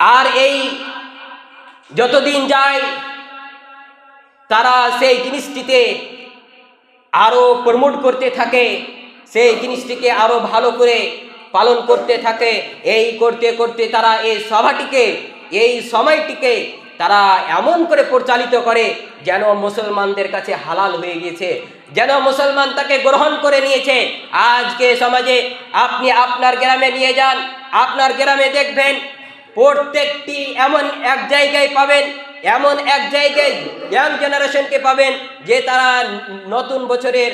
আর এই যতদিন যায়, তারা সেই জিনিসটিতে আরও প্রমোট করতে থাকে, সেই জিনিসটিকে আরও ভালো করে পালন করতে থাকে, এই করতে করতে তারা এই সভাটিকে, এই সময়টিকে তারা এমন করে পরিচালিত করে যেন মুসলমানদের কাছে হালাল হয়ে গিয়েছে, যেন মুসলমান তাকে গ্রহণ করে নিয়েছে। আজকে সমাজে আপনি আপনার গ্রামে নিয়ে যান, আপনার গ্রামে দেখবেন প্রত্যেকটি এমন এক জায়গায় পাবেন, এমন এক জায়গায় ইয়াং জেনারেশনকে পাবেন যে তারা নতুন বছরের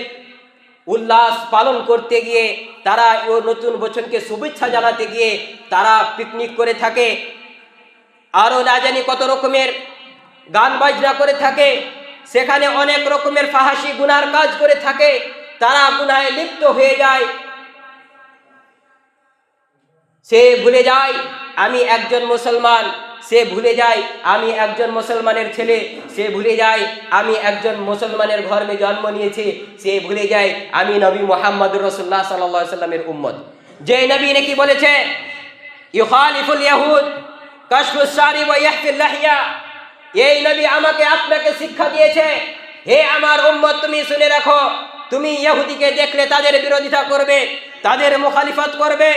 উল্লাস পালন করতে গিয়ে, তারা ও নতুন বছরকে শুভেচ্ছা জানাতে গিয়ে তারা পিকনিক করে থাকে। আরও না জানি কত রকমের গান বাজনা করে থাকে, সেখানে অনেক রকমের ফাহাসি গুনার কাজ করে থাকে, তারা গুনায় লিপ্ত হয়ে যায়। সে ভুলে যায় আমি একজন মুসলমান, সে ভুলে যায় আমি একজন মুসলমানের ছেলে, সে ভুলে যায় আমি একজন মুসলমানের ধর্মে জন্ম নিয়েছি, সে ভুলে যায় আমি নবী মোহাম্মদুর রসুল্লাহ সাল্লাহ সাল্লামের উম্মত। যে নবী নাকি বলেছে, ইউখালিফুল ইয়াহুদ, কাশফুস সারিব ওয়া ইয়াহফিল লাহিয়া। এই নবী আমাকে আপনাকে শিক্ষা দিয়েছে, হে আমার উম্মত, তুমি শুনে রাখো, তুমি ইহুদিকে দেখলে তাদের বিরোধিতা করবে, তাদের মুখালিফত করবে।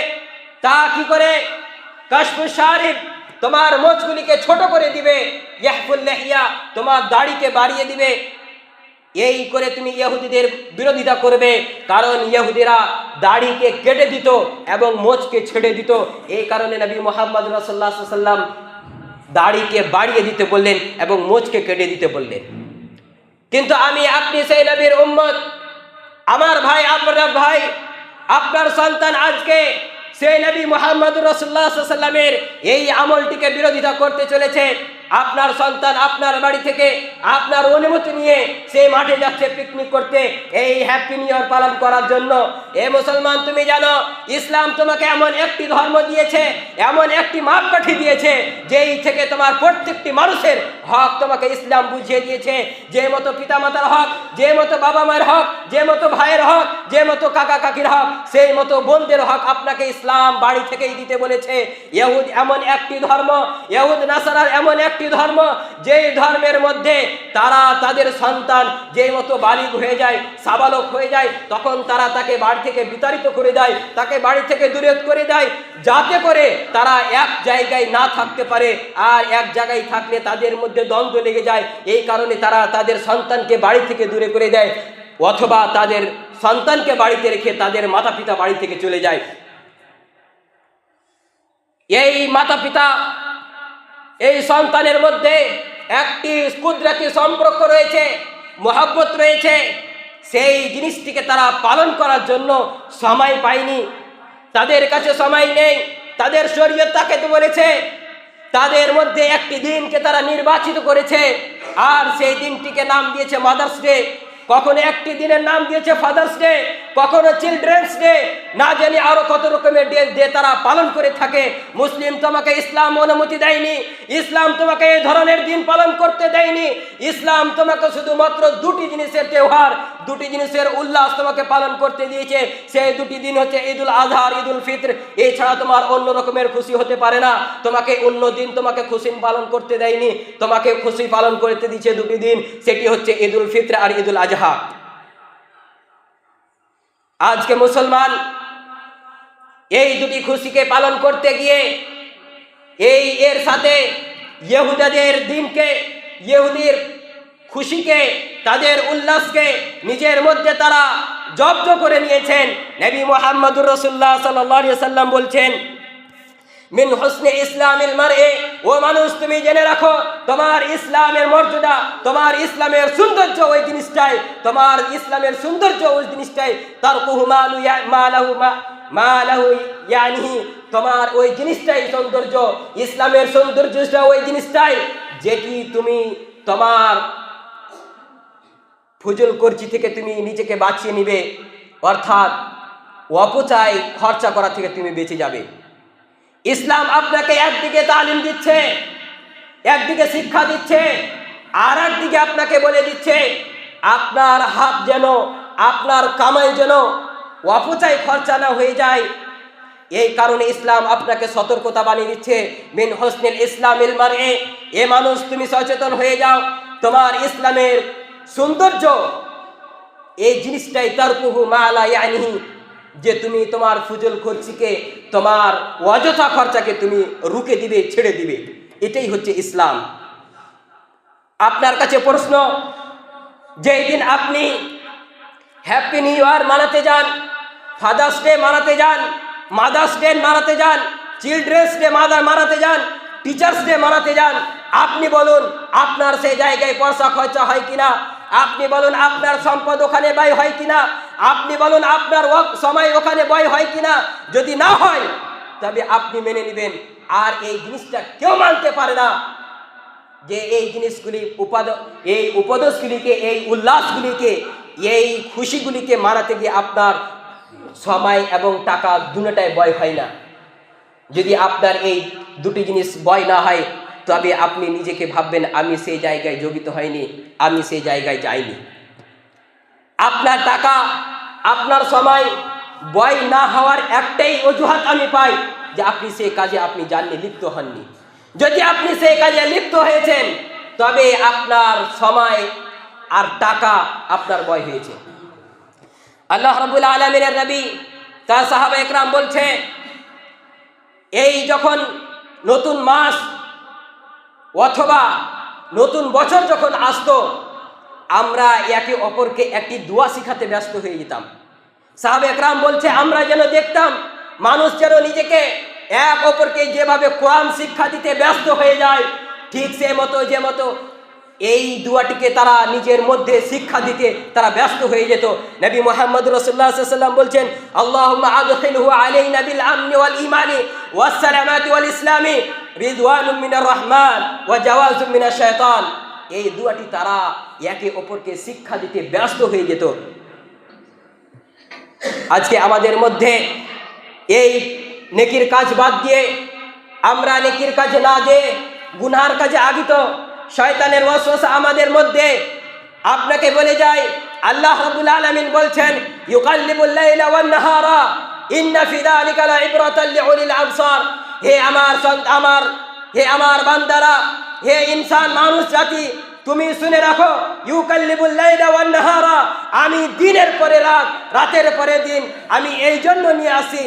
তা কি করে কাশফুস সারিব তোমার মোচগুলিকে ছোট করে দিবে, ইয়াহফুল লাহিয়া তোমার দাড়িকে বাড়িয়ে দিবে। এই করে তুমি ইহুদিদের বিরোধিতা করবে, কারণ ইহুদিরা দাড়িকে কেটে দিত এবং মোচকে ছেড়ে দিত। এই কারণে নবী মোহাম্মদ রাসাল্লাহ সাল্লাম দাড়িকে বাড়িয়ে দিতে বললেন এবং মোচকে কেটে দিতে বললেন। কিন্তু আমি, আপনি সেই নবীর উম্মত। আমার ভাই, আপনার ভাই, আপনার সন্তান আজকে সেই নবী মোহাম্মদ রসুল্লাহ সাল্লামের এই আমলটিকে বিরোধিতা করতে চলেছে। আপনার সন্তান আপনার বাড়ি থেকে আপনার অনুমতি নিয়ে সে মাঠে যাচ্ছে পিকনিক করতে। এই হ্যাপি নিউ পালন করার জন্য। এ মুসলমান, তুমি জানো, ইসলাম তোমাকে এমন একটি ধর্ম দিয়েছে, এমন একটি মাপকাঠি দিয়েছে, যেই থেকে তোমার প্রত্যেকটি মানুষের হক তোমাকে ইসলাম বুঝিয়ে দিয়েছে। যে মতো পিতামাতার হক, যে মতো বাবা মায়ের হক, যে মতো ভাইয়ের হক, যে মতো কাকা কাকির হক, সেই মতো বোনদের হক আপনাকে ইসলাম বাড়ি থেকেই দিতে বলেছে। ইহুদ এমন একটি ধর্ম, ইহুদ নাসারার এমন একটি ধর্ম, যেই ধর্মের মধ্যে তারা তাদের সন্তান যেই মতো বালিগ হয়ে যায়, সাবালক হয়ে যায়, তখন তারা তাকে বাড়ি থেকে বিতাড়িত করে দেয়, তাকে বাড়ি থেকে দূরে করে দেয়, যাতে করে তারা এক জায়গায় না থাকতে পারে আর এক জায়গায় থাকলে তাদের মধ্যে দ্বন্দ্ব লেগে যায়। এই কারণে তারা তাদের সন্তানকে বাড়ি থেকে দূরে করে দেয় অথবা তাদের সন্তানকে বাড়িতে রেখে তাদের মাতা পিতা বাড়ি থেকে চলে যায়। এই মাতা পিতা এই সন্তানের মধ্যে একটি কুদরাতি সম্পর্ক রয়েছে, মহাব্বত রয়েছে। সেই জিনিসটিকে তারা পালন করার জন্য সময় পায়নি। তাদের কাছে সময় নেই। তাদের শরীয়ত তাকে তো বলেছে, তাদের মধ্যে একটি দিনকে তারা নির্বাচিত করেছে। আর সেই দিনটিকে নাম দিয়েছে মাদার্স ডে। কখনো একটি দিনের নাম দিয়েছে ফাদার্স ডে। কখনো চিলড্রেন্স ডে না জানি আরও কত রকমের ডে ডে তারা পালন করে থাকে। মুসলিম তোমাকে ইসলাম অনুমতি দেয়নি, ইসলাম তোমাকে এই ধরনের দিন পালন করতে দেয়নি, ইসলাম তোমাকে শুধুমাত্র দুটি জিনিসের তেওহার, দুটি জিনিসের উল্লাস তোমাকে পালন করতে দিয়েছে। সেই দুটি দিন হচ্ছে ঈদুল আজহা আর ঈদুল ফিত্র। এছাড়া তোমার অন্য রকমের খুশি হতে পারে না। তোমাকে অন্য দিন তোমাকে খুশি পালন করতে দেয়নি, তোমাকে খুশি পালন করতে দিয়েছে দুটি দিন, সেটি হচ্ছে ঈদুল ফিত্র আর ঈদুল আজহা। আজকে মুসলমান এই দুটি খুশিকে পালন করতে গিয়ে এই এর সাথে ইহুদাদের দিনকে, ইহুদির খুশিকে, তাদের উল্লাসকে নিজের মধ্যে তারা জব্দ করে নিয়েছেন। নবী মোহাম্মদুর রসুল্লাহ সাল্লাহ সাল্লাম বলছেন, মিন হোসনে ইসলামিল মারে ও মানুষ, তুমি জেনে রাখো, তোমার ইসলামের মর্যাদা, তোমার ইসলামের সৌন্দর্য ওই জিনিসটাই, তোমার ইসলামের সৌন্দর্য ওই জিনিসটাই। তার মালাহু তোমার ওই জিনিসটাই সৌন্দর্য, ইসলামের সৌন্দর্যটা ওই জিনিসটাই যেটি তুমি তোমার ফুজুল করছি থেকে তুমি নিজেকে বাঁচিয়ে নিবে, অর্থাৎ অপচয় খরচা করা থেকে তুমি বেঁচে যাবে। ইসলাম আপনাকে একদিকে তালিম দিচ্ছে, একদিকে শিক্ষা দিচ্ছে আর একদিকে আপনাকে বলে দিচ্ছে, আপনার হাত যেন, আপনার কামাই যেন অপচয় খরচা না হয়ে যায়। এই কারণে ইসলাম আপনাকে সতর্কতা বানিয়ে দিচ্ছে। মিন হোসনিল ইসলাম ইলমার এ এ মানুষ তুমি সচেতন হয়ে যাও। তোমার ইসলামের সৌন্দর্য, এই জিনিসটাই তারকুহু মালা যে তুমি তোমার ফুজল খরচিকে, তোমার অযথা খরচাকে তুমি রুকে দিবে, ছেড়ে দিবে। এটাই হচ্ছে ইসলাম। আপনার কাছে প্রশ্ন, যেই দিন আপনি হ্যাপি নিউ ইয়ার মানাতে যান ফাদার্স ডে মানাতে যান মাদার্স ডে মানাতে যান চিলড্রেন্স ডে মাদার মানাতে যান টিচার্স ডে মানাতে যান, আপনি বলুন, আপনার সেই জায়গায় পয়সা খরচা হয় কিনা? আপনি বলুন, আপনার সম্পদ ওখানে ব্যয় হয় কিনা? আপনি বলুন, আপনার সময় ওখানে বয় হয় কিনা? যদি না হয়, তবে আপনি মেনে নেবেন। আর এই জিনিসটা কেউ মানতে পারে না যে এই জিনিসগুলি উপাদ, এই উপদেশগুলিকে, এই উল্লাসগুলিকে, এই খুশিগুলিকে মানাতে গিয়ে আপনার সময় এবং টাকা দুটাই বয় হয় না। যদি আপনার এই দুটি জিনিস বয় না হয়, তবে আপনি নিজেকে ভাববেন, আমি সেই জায়গায় যোগিত হয়নি, আমি সেই জায়গায় যাইনি। আপনার টাকা, আপনার সময় বয় না হওয়ার একটাই অজুহাত আমি পাই যে আপনি সেই কাজে আপনি জাননি লিপ্ত হননি। যদি আপনি সেই কাজে লিপ্ত হয়েছেন, তবে আপনার সময় আর টাকা আপনার বয় হয়েছে। আল্লাহ রবুল আলমিনের নবী, তার সাহাবা একরাম বলছে, এই যখন নতুন মাস অথবা নতুন বছর যখন আসতো আমরা একে অপরকে একটি দোয়া শিখাতে ব্যস্ত হয়ে যেতাম। সাহাব একরাম বলছে, আমরা যেন দেখতাম মানুষ যেন নিজেকে এক অপরকে যেভাবে কোরআন শিক্ষা দিতে ব্যস্ত হয়ে যায়, ঠিক সে মতো, যে মতো এই দুয়াটিকে তারা নিজের মধ্যে শিক্ষা দিতে তারা ব্যস্ত হয়ে যেত। নবী মোহাম্মদ রসুল্লাহ সাল্লাম বলছেন আল্লাহ আদখিলহু আলাইনা বিল আমনি ইমানি ওয়াস সালামাতি ওয়াল ইসলামি রিদওয়ানুম রহমান ওয়া জাওয়াজুম মিনাশ শাইতান। এই দুয়াটি তারা একে অপরকে শিক্ষা দিতে ব্যস্ত হয়ে যেত। আজকে আমাদের মধ্যে এই নেকির কাজ বাদ দিয়ে আমরা নেকির কাজে না যে গুনহার কাজে আগিত, শয়তানের ওয়াসওয়াসা আমাদের মধ্যে আপনাকে বলে যাই আল্লাহ রাব্বুল আলামিন বলছেন, ইউকাল্লিবুল লাইলা ওয়ান নাহারা, ইন্না ফি যালিকা লিউলিল আবসার। হে আমার আমার, হে আমার বান্দারা হে ইনসান মানুষ জাতি, তুমি শুনে রাখো, ইউকাল্লিবুল লাইলা ওয়ান নাহারা, আমি দিনের পরে রাত, রাতের পরে দিন, আমি এই জন্য নিয়ে আসি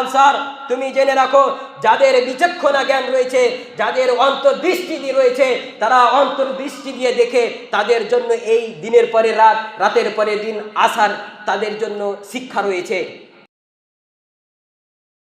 আবসার। তুমি জেনে রাখো, যাদের বিচক্ষণা জ্ঞান রয়েছে, যাদের অন্তর্দৃষ্টি রয়েছে, তারা অন্তর্দৃষ্টি দিয়ে দেখে তাদের জন্য এই দিনের পরে রাত, রাতের পরে দিন আসার তাদের জন্য শিক্ষা রয়েছে।